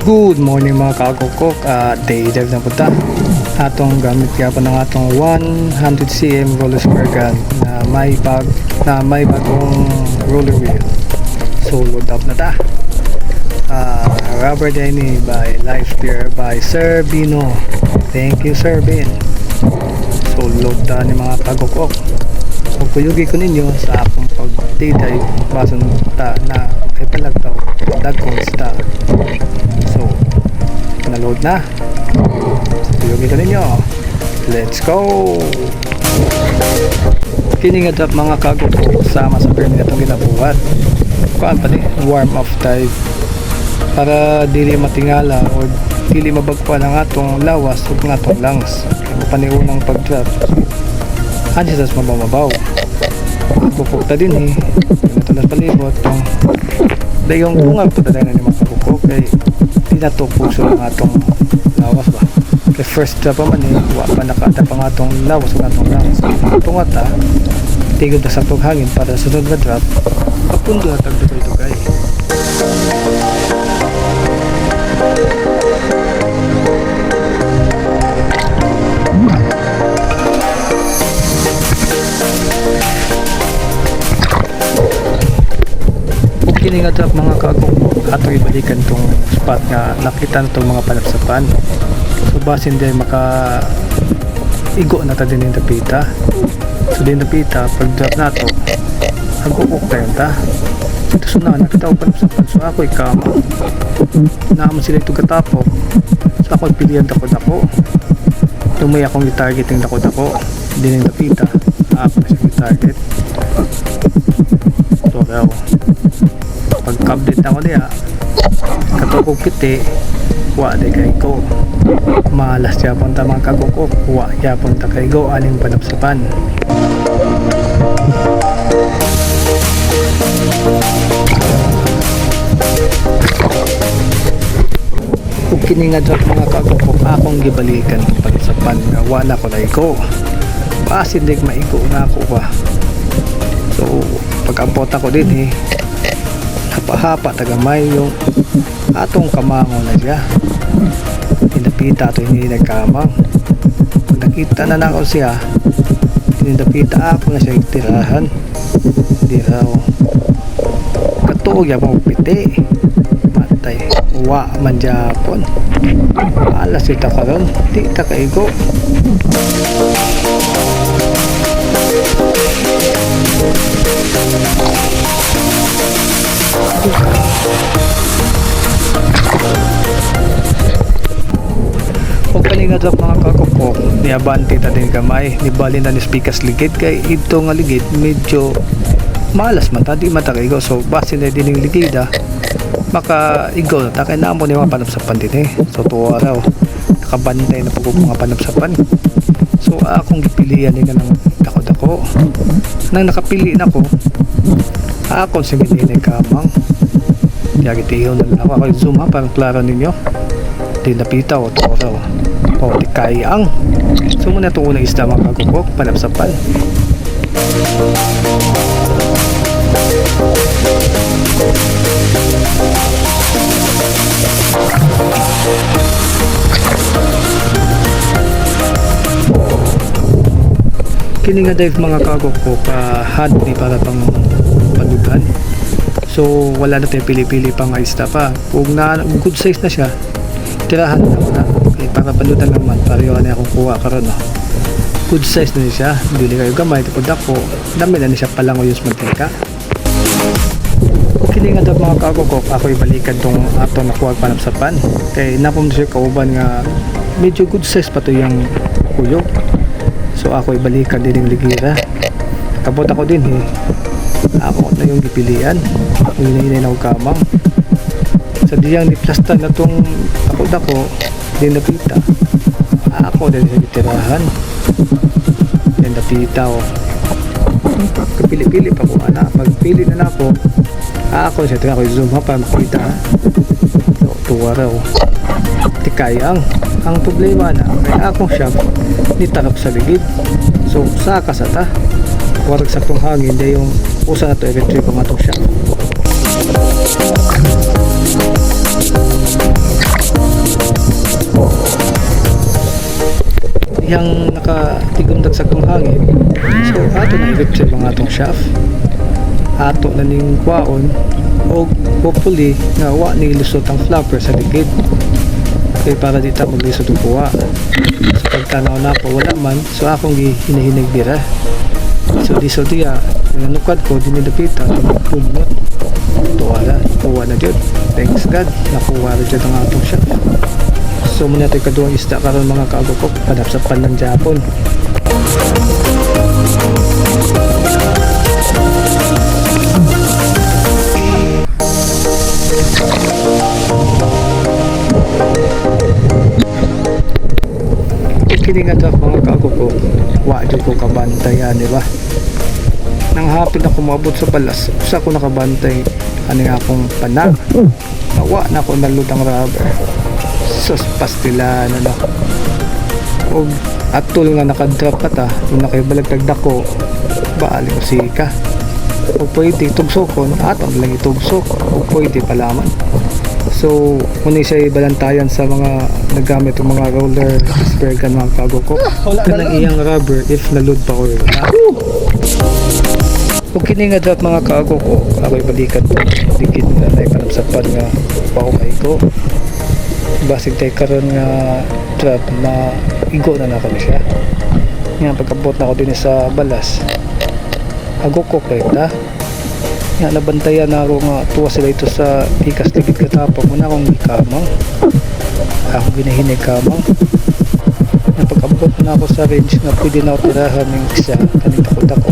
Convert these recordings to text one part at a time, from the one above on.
Good morning mga kagukok uh, Day dive na punta. Atong gamit kaya pa ng atong 100cm roller square gun na may bag na may bagong roller wheel. So load up na ta. Uh, Rubber Denny by Life Gear by Sir Bino. Thank you Sir Bin. So load ta ni mga kagukok Pagpuyugi ko ninyo sa akong pag-day dive bason ta na ay palagtaw dagkong sta So, na-load na. Tuyogin ko ninyo. Let's go! Kini nga mga kago ko sama sa permit itong ginabuhat. Kuan pa ni warm up dive para dili matingala o dili mabagpa ng atong lawas ug ng atong lungs. Paniunang pag-drop. Ani sa mababaw. Pupukta din eh. Natulas palibot tong dayong bungag to taday na ni makakukok kay di na to puso ang atong lawas ba? Kay first drop pa man eh wa pa nakata pa nga atong lawas ng atong lawas. Tungat ta tigod na sa tong hangin para sa sunod na drop papundo na tag nga drop mga kagong ato ibalikan tong spot nga nakita na tong mga palapsapan. So basin din maka igo na ta din yung tapita. So din tapita pag drop na to agukok tayo ta. Ito so na nakita ko palapsapan. So ako ikama. Naman sila ito katapok. So ako pilihan takot ako. Tumay akong i-targeting takot ako. Din yung tapita. Ako na i-target. So daw pag-complete ako diya katukog kiti wa di kay ko. Malas siya punta mga kagukok wa siya punta kay go aling panapsapan. Ug kini nga drop mga kagukok akong gibalikan panapsapan nga wala ko lay ko basin dig maigo na ako ba? So pag-ampot ako din eh hapa-hapa tagamay yung atong kamango na siya. Hinapita ito hindi nagkamang. Nakita na nako siya. Hinapita ako na siya itirahan hindi raw. Katuog mong piti. Patay. Uwa man japon. Alas ita karon. Di ta kaigo Huwag drop mga kakoko ni Abante ta din kamay. Ni bali na ni speakers ligid kay ito nga ligid medyo malas man ta di man so base na din yung ligida maka igo na ta. Kay namo ni mga panapsapan din eh so tuwa raw nakabantay na pagkukuha mga panapsapan so akong gipilian ni nga ng dako-dako nang nakapili na ko akong similin kamang Yagitiyo na lang ako. Ako zoom ha, para klaro ninyo. Di napita o toro. O di kayang. So muna ito unang isda mga kagukok. Panapsapan. Kini nga dive mga kagukok. Uh, had ni para pang palugan. So wala na tayong pili-pili pang isda pa. Kung na good size na siya, tirahan na na. Okay, para palutan naman, para yung ano akong kuha karon no. Good size na siya. Dili kayo gamay, tapos ako, dami na ni siya palang o yung mantika. Kini nga mga kakukok, ako ibalikan tong ato nakuha panapsapan. Kay napom siya kauban nga medyo good size pa to yung kuyog. So ako ibalikan din yung ligira. Kabot ako din eh. Ako na yung gipilian. Hinahinay na kamang sa diyang ni plasta na tong ako dako din napita. Ako din sa gitirahan. Din napita o kapili-pili pa ko ana pagpili na na ako ああこれてかこれ zoom はパンプたとわらを tikay ang ang problema na kay akong shop nitanok sa ligid. So sa kasata warag sa kong hangin day yung usa na to eh, electric pa matong shop yang nakatigom dag sa kong hangin so ato na eh, electric mga atong shaft ato na ning kwaon o hopefully nga wa ni lusot ang flapper sa ligid kay para di ta maglisod og kuha. So pagtanaw na po wala man. So akong hinahinig dira. So di so diya nanukad ko dinidapita tumulot tuwala kuha na jud. Thanks God nakuha na jud ang atong shaft so muna tayo kaduang isda karon mga kaagokok padap sa panang Japon kini nga daw mga kaagokok wa jud ko kabantayan di ba? Nang hapit ako maabot sa balas usa ko nakabantay ani akong panag nawa na ako nalud ang rubber. Sus pastilan ano o atol nga nakadrop ka ta yung nakabalagtag dako baali ko sika. O pwede tugsokon atong lang itugsok o pwede palaman so muna siya balantayan sa mga nagamit ng mga roller spray gun mga kago ko kanang iyang rubber if nalud pa or wala kung kini nga drop mga kaago ko, ako'y balikan ko. Dikit na na ipanapsapan nga paumay ko. Basig tayo karon nga drop, maigo na na kami siya. Nga pagkabot na ako din sa balas. Ago ko kayo ta. Nga nabantayan na ako nga tuwa sila ito sa ikas tigit katapang. Muna akong ikamang. Ako ginahinig kamang. Nga pagkabot na ako sa range nga pwede na ako tirahan ng isa. Kanita ko dako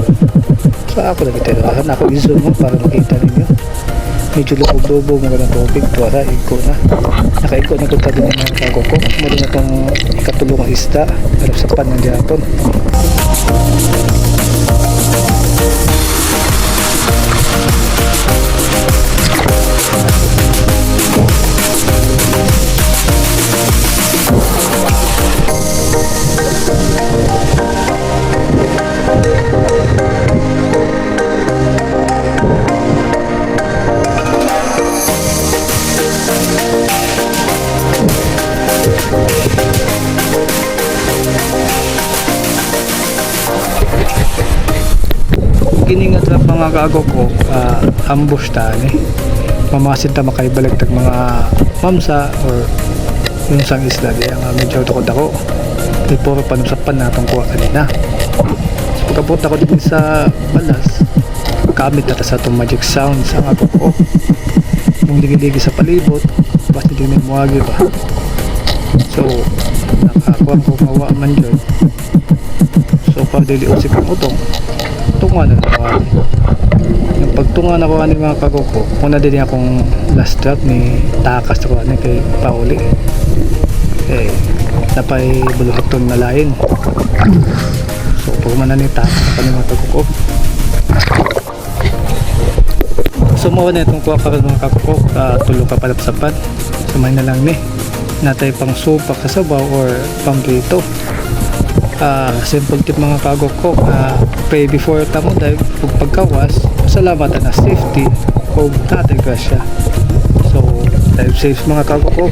pa ako nagtirahan ako i-zoom mo para makita ninyo medyo lubog-lubog mga ng tubig tuwara iko na nakaiko na kunta din yung mga kago ko muli na itong ikatulong ang isda harap sa pan ng Japon kago ko ah, ambush ta ni. Mamasin ta makaibalagtag mga mamsa or yung sang isda di. Ang medyo to dako. Di puro panusapan natong kuha kanina. So pagkabot ako din sa balas gamit na sa itong magic sound sa nga ko. Yung ligi-ligi sa palibot basta din may muwagi ba. So nakakuha ko mawa man dyan so pag dili usik ang utong tunga na naman yung pagtunga na ko ani mga kagoko una din akong last drop ni takas ko ani kay pauli. Eh napay buluhaton na lain. So pag man ni takas pa ni mga kagoko so mo na itong kuha ka mga kagoko uh, tulo ka palap sapat sumay na lang ni natay pang supak sa sabaw or pang prito Ah, simple tip mga kago ko uh, pray before tamo dive ug pagkawas salamat na safety ug natay grasya so dive safe mga kago ko